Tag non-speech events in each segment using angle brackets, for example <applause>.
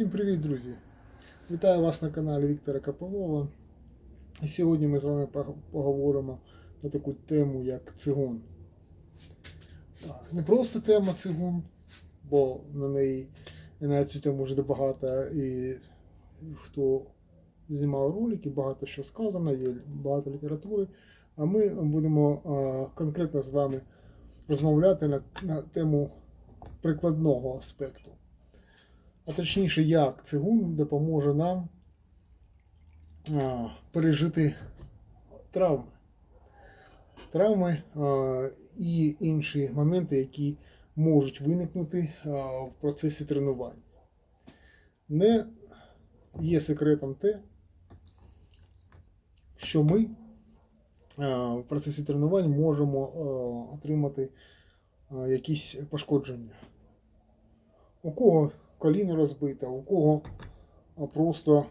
Всім привіт, друзі! Вітаю вас на каналі Віктора Капелова. І сьогодні ми з вами поговоримо на таку тему, як цигун. Не просто тема цигун, бо на неї на цю тему вже багато і хто знімав ролики, багато що сказано, є багато літератури. А ми будемо конкретно з вами розмовляти на, на тему прикладного аспекту а точніше, як цигун допоможе нам пережити травми. Травми і інші моменти, які можуть виникнути в процесі тренувань. Не є секретом те, що ми в процесі тренувань можемо отримати якісь пошкодження. У кого коліно розбите, у кого просто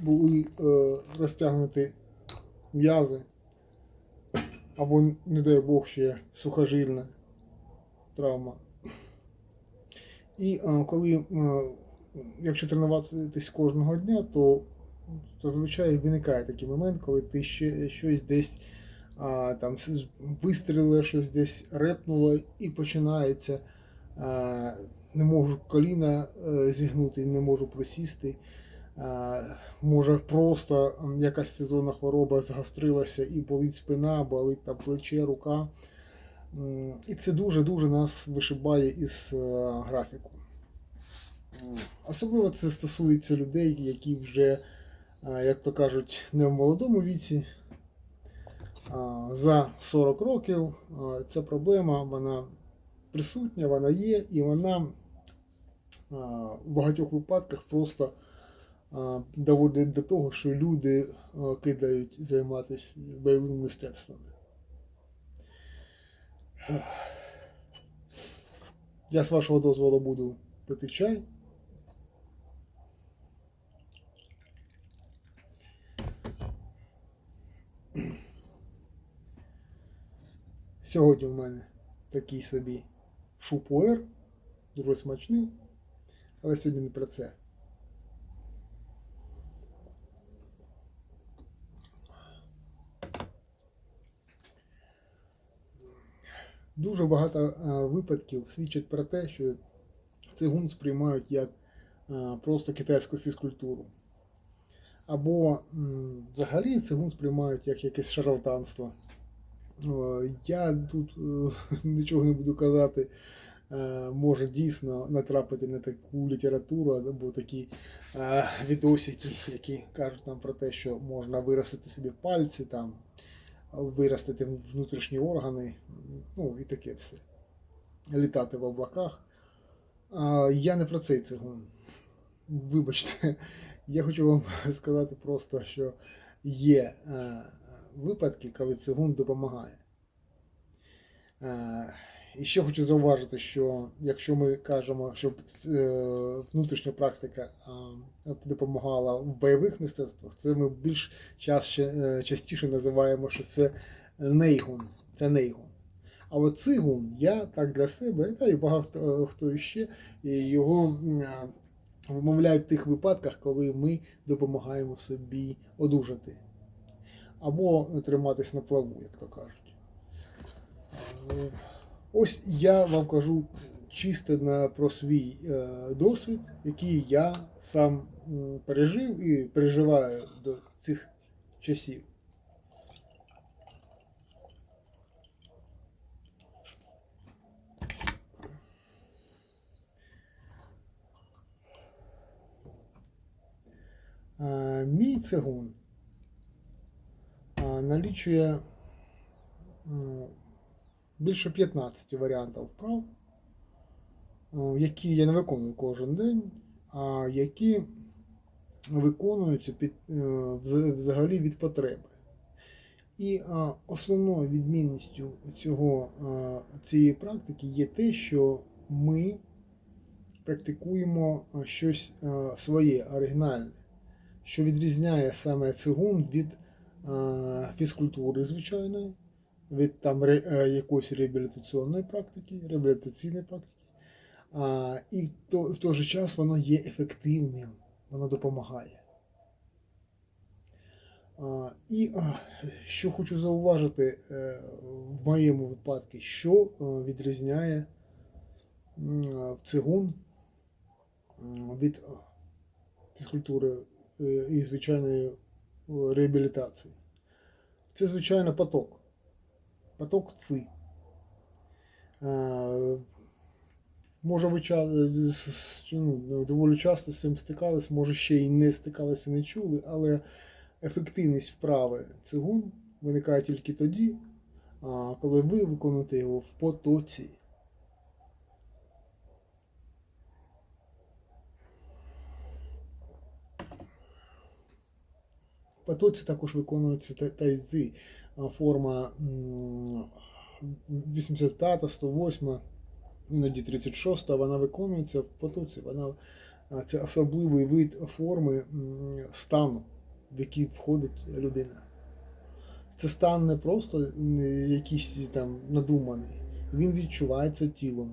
були е, розтягнуті м'язи, або, не дай Бог, ще сухожильна травма. І коли, якщо тренуватись кожного дня, то зазвичай виникає такий момент, коли ти ще щось десь а, там вистрілило, щось десь репнуло і починається. Не можу коліна е, зігнути, не можу просісти. Може просто якась сезонна хвороба згострилася і болить спина, болить там плече, рука. І це дуже-дуже нас вишибає із е, графіку. Особливо це стосується людей, які вже, е, як то кажуть, не в молодому віці. За 40 років ця проблема вона присутня, вона є, і вона в багатьох випадках просто доводить до того, що люди кидають займатися бойовими мистецтвами. Я з вашого дозволу буду пити чай. Сьогодні в мене такий собі шупуер, дуже смачний, але сьогодні не про це. Дуже багато е, випадків свідчать про те, що цигун сприймають як е, просто китайську фізкультуру. Або взагалі цигун сприймають як якесь шарлатанство. Я тут е, <laughs> нічого не буду казати. Е, Може дійсно натрапити на таку літературу або такі е, відосики, які кажуть нам про те, що можна виростити собі пальці, там, виростити внутрішні органи, ну і таке все. Літати в облаках. Я не про цей цигун. Вибачте, <laughs> я хочу вам <laughs> сказати просто, що є випадки, коли цигун допомагає. Е, І ще хочу зауважити, що якщо ми кажемо, що е, внутрішня практика допомагала в бойових мистецтвах, це ми більш частіше, е, частіше називаємо, що це нейгун. Це нейгун. А от цигун я так для себе, та і багато хто іще, його вимовляють в тих випадках, коли ми допомагаємо собі одужати. Або триматись на плаву, як то кажуть. Ось я вам кажу чисто про свій е, досвід, який я сам пережив і переживаю до цих часів. Е, Мій цигун налічує більше 15 варіантів вправ, е, які я не виконую кожен день, а які виконуються під, е, взагалі від потреби. І е, основною відмінністю цього, е, цієї практики є те, що ми практикуємо е, щось е, своє, оригінальне, що відрізняє саме цигун від е, фізкультури звичайної, від там е, якоїсь реабілітаційної практики, реабілітаційної практики. А, і в, то, в той же час воно є ефективним, воно допомагає. А, і а, що хочу зауважити е, в моєму випадку, що е, відрізняє цигун від е, фізкультури е, і звичайної е, реабілітації. Це, звичайно, поток. Поток ЦИ. Е, Може, ви з- ну, доволі часто з цим стикались, може ще й не стикалися, не чули, але ефективність вправи цигун виникає тільки тоді, коли ви виконуєте його в потоці. Потоці також виконується та- тайзи, форма 85, 108, іноді 36, вона виконується в потоці. Вона, це особливий вид форми стану, в який входить людина. Це стан не просто якийсь там надуманий, він відчувається тілом.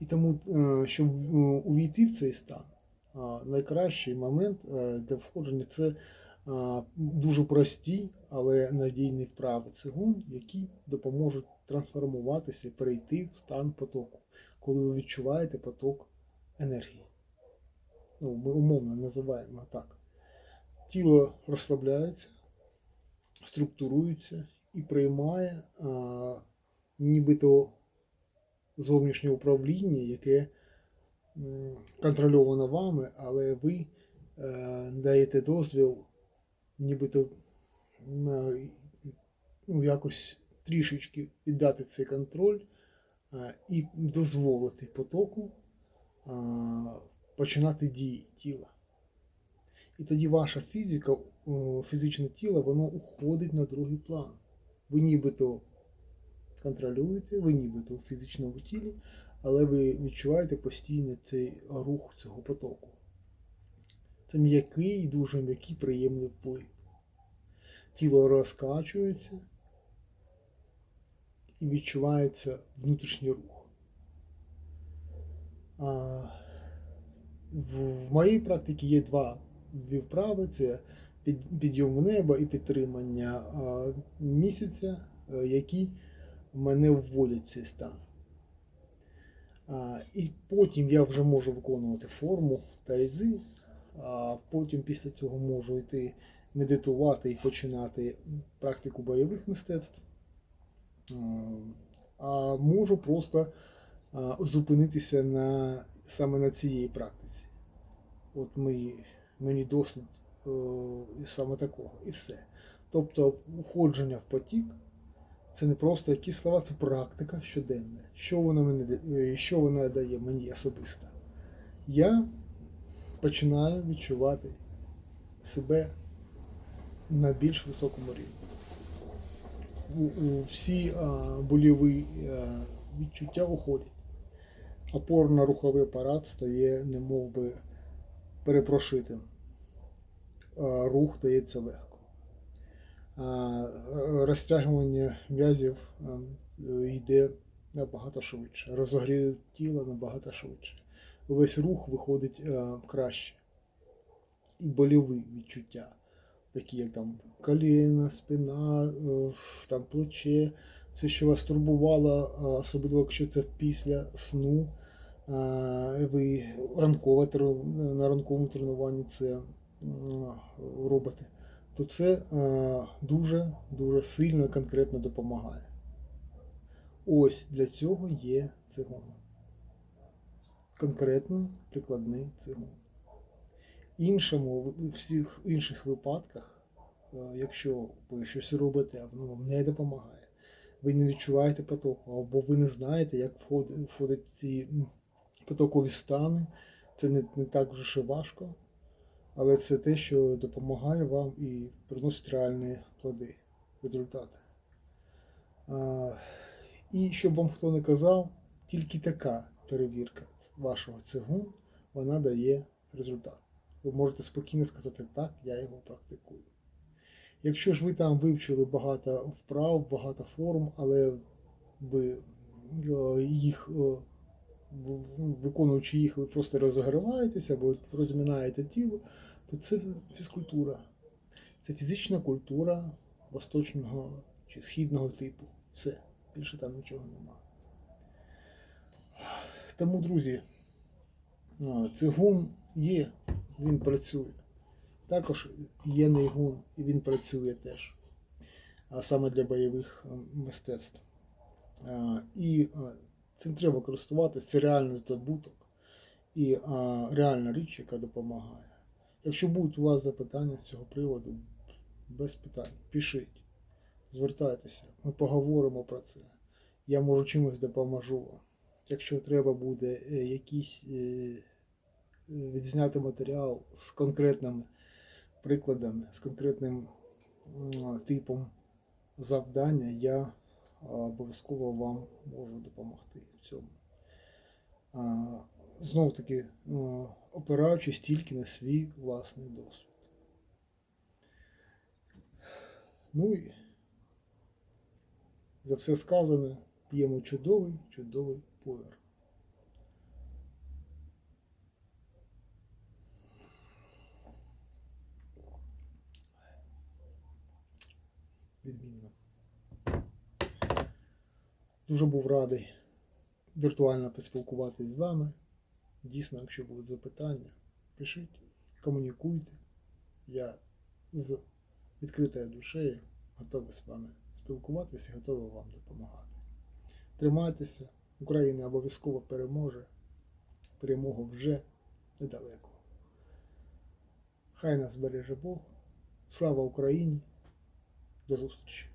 І тому, е, щоб е, увійти в цей стан, найкращий момент е, для входження це дуже прості, але надійні вправи цигун, які допоможуть трансформуватися, перейти в стан потоку, коли ви відчуваєте поток енергії. Ну, ми умовно називаємо так. Тіло розслабляється, структурується і приймає а, нібито зовнішнє управління, яке контрольовано вами, але ви е, даєте дозвіл нібито е, ну, якось трішечки віддати цей контроль е, і дозволити потоку починати дії тіла. І тоді ваша фізика, фізичне тіло, воно уходить на другий план. Ви нібито контролюєте, ви нібито у фізичному тілі, але ви відчуваєте постійно цей рух цього потоку. Це м'який, дуже м'який, приємний вплив. Тіло розкачується і відчувається внутрішній рух. А в моїй практиці є два дві вправи: це під- підйом в небо і підтримання місяця, е, які мене вводять в цей стан. І потім я вже можу виконувати форму тайзи, а потім після цього можу йти медитувати і починати практику бойових мистецтв. А можу просто зупинитися на, саме на цієї практиці. От мені, мені досить е, саме такого, і все. Тобто уходження в потік це не просто якісь слова, це практика щоденна. Що вона мені е, що вона дає мені особисто? Я починаю відчувати себе на більш високому рівні. Всі а, больові а, відчуття уходять. Опорно-руховий апарат стає немов би перепрошитим. Рух дається легко. Е, розтягування м'язів е, йде набагато швидше. Розогрів тіла набагато швидше. Весь рух виходить краще. І больові відчуття, такі як там коліна, спина, е, там плече, все, що вас турбувало, особливо якщо це після сну. Ви ранкове на ранковому тренуванні це робите, то це дуже дуже сильно і конкретно допомагає. Ось для цього є цигун. Конкретно прикладний цигун. Іншому, в всіх інших випадках, е, якщо ви щось робите, а воно вам не допомагає, ви не відчуваєте потоку, або ви не знаєте, як входить, ці потокові стани, це не, не так вже важко, але це те, що допомагає вам і приносить реальні плоди, результати. А, і щоб вам хто не казав, тільки така перевірка вашого цигун, вона дає результат. Ви можете спокійно сказати, так, я його практикую. Якщо ж ви там вивчили багато вправ, багато форм, але ви е, їх е, виконуючи їх, ви просто розігріваєтеся або розмінаєте тіло, то це фізкультура. Це фізична культура восточного чи східного типу. Все. Більше там нічого немає. Тому, друзі, цигун є, він працює. Також є нейгун, і він працює теж. А саме для бойових мистецтв. І цим треба користуватися, це реальний здобуток і а, реальна річ, яка допомагає. Якщо будуть у вас запитання з цього приводу, без питань, пишіть, звертайтеся, ми поговоримо про це. Я можу чимось допоможу вам. Якщо треба буде е, якийсь е, відзняти матеріал з конкретними прикладами, з конкретним типом завдання, я обов'язково вам можу допомогти в цьому. Знову таки, опираючись тільки на свій власний досвід. Ну і за все сказане п'ємо чудовий, чудовий пуер. Дуже був радий віртуально поспілкуватися з вами. Дійсно, якщо будуть запитання, пишіть, комунікуйте. Я з відкритою душею готовий з вами спілкуватися і готовий вам допомагати. Тримайтеся, Україна обов'язково переможе. Перемога вже недалеко. Хай нас береже Бог. Слава Україні! До зустрічі!